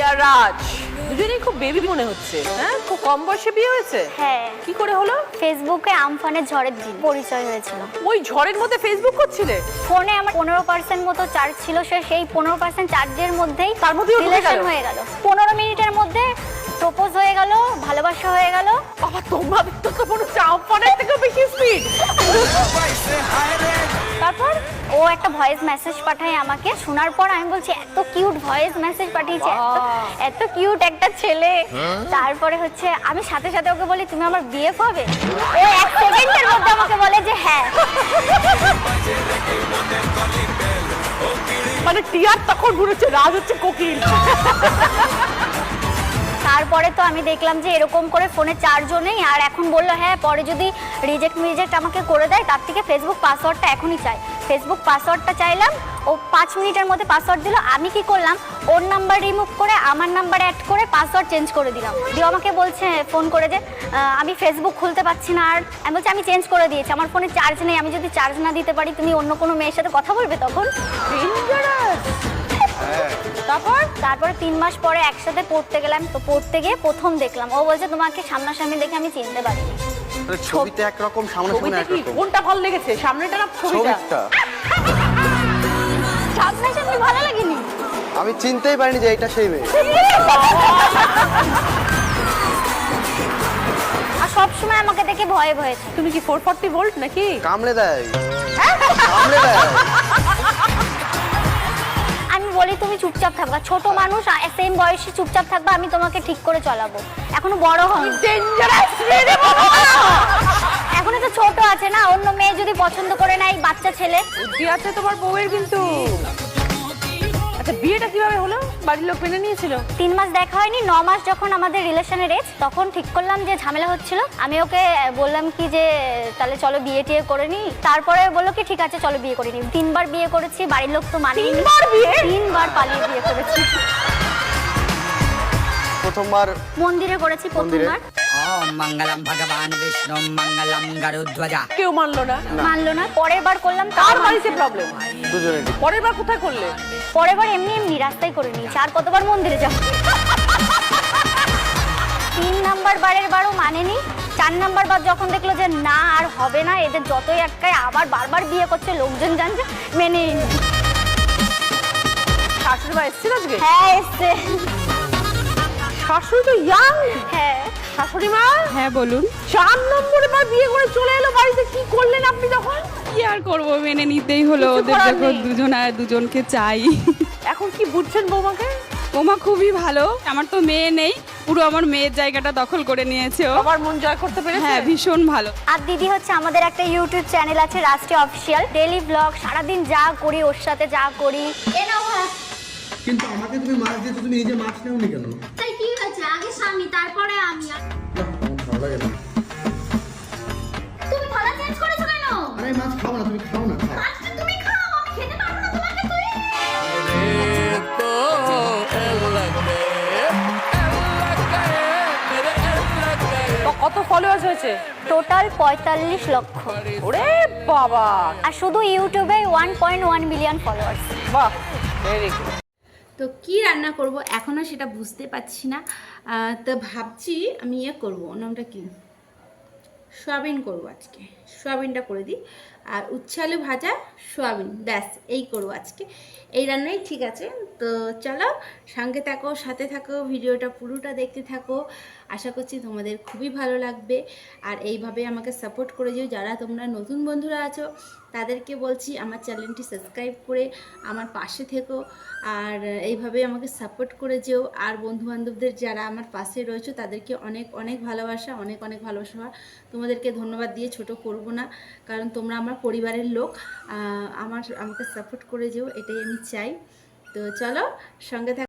আর রাজ। দুজনেই খুব বেবি মনে হচ্ছে হ্যাঁ? খুব কম বয়সে বিয়ে হয়েছে? হ্যাঁ। কি করে হলো? ফেসবুকে আমফানের ঝড়ের দিন পরিচয় হয়েছিল। ওই ঝড়ের মধ্যে ফেসবুক করছিলে? ফোনে আমার পনেরো পার্সেন্ট মতো চার্জ ছিল সে সেই পনেরো পার্সেন্ট চার্জের মধ্যেই তার মধ্যে রিলেশন হয়ে গেল। পনেরো মিনিটের মধ্যে প্রপোজ হয়ে গেল ভালোবাসা হয়ে গেল। বাবা তোমাদের ও একটা ভয়েস মেসেজ পাঠায় আমাকে। শোনার পর আমি বলছি এত কিউট ভয়েস মেসেজ পাঠিয়েছে এত এত কিউট একটা ছেলে। তারপরে হচ্ছে আমি সাথে সাথে ওকে বলি তুমি আমার বিয়ে হবে? ও এক সেকেন্ডের মধ্যে আমাকে বলে যে হ্যাঁ। মানে টিয়ার তখন ঘুরেছে রাজ হচ্ছে কোকিল। তারপরে তো আমি দেখলাম যে এরকম করে ফোনে চারজনেই নেই আর এখন বলল হ্যাঁ পরে যদি রিজেক্ট মিজেক্ট আমাকে করে দেয় তার থেকে ফেসবুক পাসওয়ার্ডটা এখনই চাই। ফেসবুক পাসওয়ার্ডটা চাইলাম ও পাঁচ মিনিটের মধ্যে পাসওয়ার্ড দিল আমি কি করলাম? ওর নাম্বার রিমুভ করে আমার নাম্বার অ্যাড করে পাসওয়ার্ড চেঞ্জ করে দিলাম। দিয়ে আমাকে বলছে ফোন করে যে আমি ফেসবুক খুলতে পারছি না আর আমি বলছি আমি চেঞ্জ করে দিয়েছি আমার ফোনে চার্জ নেই আমি যদি চার্জ না দিতে পারি তুমি অন্য কোনো মেয়ের সাথে কথা বলবে তখন? ডেঞ্জারাস তারপর তারপরে তিন মাস পরে একসাথে পড়তে গেলাম তো পড়তে গিয়ে প্রথম দেখলাম। ও বলছে তোমাকে সামনাসামনি দেখে আমি চিনতে পারিনি। ছবিতে একরকম সামনাসামনি ছবিতে কি? একরকম। কোনটা ভালো লেগেছে? সামনেটা না ছবিটা? ছবিটা। সামনাসামনি ভালো লাগেনি? আমি চিনতেই পারিনি যে এটা সেই মেয়ে। আর সবসময় আমাকে দেখে ভয়ে ভয়ে থাকে। তুমি কি ফোর ফর্টি ভোল্ট নাকি? কামড়ে দেয়। কামড়ে দেয়। আমি বলি তুমি চুপচাপ থাকবা। ছোট মানুষ সেম বয়সে চুপচাপ থাকবা আমি তোমাকে ঠিক করে চলাবো। এখনও বড় হন ডেঞ্জারাস যদি পছন্দ করে না এই বাচ্চা ছেলে? বুদ্ধি আছে তোমার বউয়ের কিন্তু। আচ্ছা বিয়েটা কীভাবে হলো? বাড়ির লোক মেনে নিয়েছিল? তিন মাস দেখা হয়নি ন মাস যখন আমাদের রিলেশনের এজ তখন ঠিক করলাম যে ঝামেলা হচ্ছিল। আমি ওকে বললাম কি যে তাহলে চলো বিয়ে টিয়ে করে নি। তারপরে বলল কি ঠিক আছে চলো বিয়ে করে নি। তিনবার বিয়ে করেছি বাড়ির লোক তো মানে তিনবার বিয়ে? তিনবার পালিয়ে বিয়ে করেছি। প্রথমবার মন্দিরে করেছি প্রথমবার। মঙ্গলম ভগবান বিষ্ণু মঙ্গলম গরুধ্বজা কেউ মানলো না। মানলো না। পরের বার করলাম তার বাড়িতে প্রবলেম পরের বার কোথায় করলে? পরের বার এমনি এমনি রাস্তায় করে নিয়েছি। আর কতবার মন্দিরে যাব? তিন নাম্বার বারের বারও মানেনি। চার নাম্বার বার যখন দেখল যে না আর হবে না এদের যতই একটাই আবার বারবার বিয়ে করছে লোকজন জানছে মেনে শাশুড়ি বা এসছিল আজকে? হ্যাঁ এসছে। শাশুড়ি তো ইয়াং হ্যাঁ। শাশুড়ি মা হ্যাঁ বলুন। চার নম্বরে বার বিয়ে করে চলে এলো বাড়িতে কি করলেন আপনি তখন? কি আর করব মেনে নিতেই হলো। কিছু ওদের করার নেই। দুজন আর দুজনকে চাই। এখন কি বুঝছেন বৌমাকে? ওমা খুবই ভালো। আমার তো মেয়ে নেই। পুরো আমার মেয়ের জায়গাটা দখল করে নিয়েছে ও। সবার মন জয় করতে পেরেছে? হ্যাঁ ভীষণ ভালো। আর দিদি হচ্ছে আমাদের একটা ইউটিউব চ্যানেল আছে রাষ্ট্রীয় অফিসিয়াল। ডেলি ব্লগ সারাদিন যা করি ওর সাথে যা করি। এ নাও কিন্তু আমাকে তুমি মাছ দিয়েছ তুমি নিজে মাছ নেওনি কেন? তাই স্বামী তারপরে আমি। ভালো লাগে না তুমি থালা চেঞ্জ করেছ কেন? আরে মাছ খাব না তুমি খাও না তুমি খাও আমি খেতে পারব না তোমাকে তুই। কত ফলোয়ার্স হয়েছে? টোটাল পঁয়তাল্লিশ লক্ষ। ওরে বাবা! আর শুধু ইউটিউবে one point one million followers বাহ ভেরি গুড তো কি রান্না করব এখনও সেটা বুঝতে পারছি না। তো ভাবছি আমি ইয়ে করব। নামটা কি? সোয়াবিন করব আজকে। সোয়াবিনটা করে দিই। আর উচ্ছে আলু ভাজা, সোয়াবিন। ব্যাস, এই করব আজকে। এই রান্নাই ঠিক আছে। তো চলো, সঙ্গে থাকো, সাথে থাকো, ভিডিওটা পুরোটা দেখতে থাকো। আশা করছি তোমাদের খুবই ভালো লাগবে। আর এইভাবে আমাকে সাপোর্ট করে যেও। যারা তোমরা নতুন বন্ধুরা আছো, তাদেরকে বলছি, আমার চ্যানেলটি সাবস্ক্রাইব করে আমার পাশে থেকো। আর এইভাবে আমাকে সাপোর্ট করে যেও। আর বন্ধুবান্ধবদের যারা আমার পাশে রয়েছে, তাদেরকে অনেক অনেক ভালোবাসা, অনেক অনেক ভালোবাসা। তোমাদেরকে ধন্যবাদ দিয়ে ছোট করব না। কারণ তোমরা আমার পরিবারের লোক আমার আমাকে সাপোর্ট করে যেও এটাই আমি চাই। তো চলো সঙ্গে থাক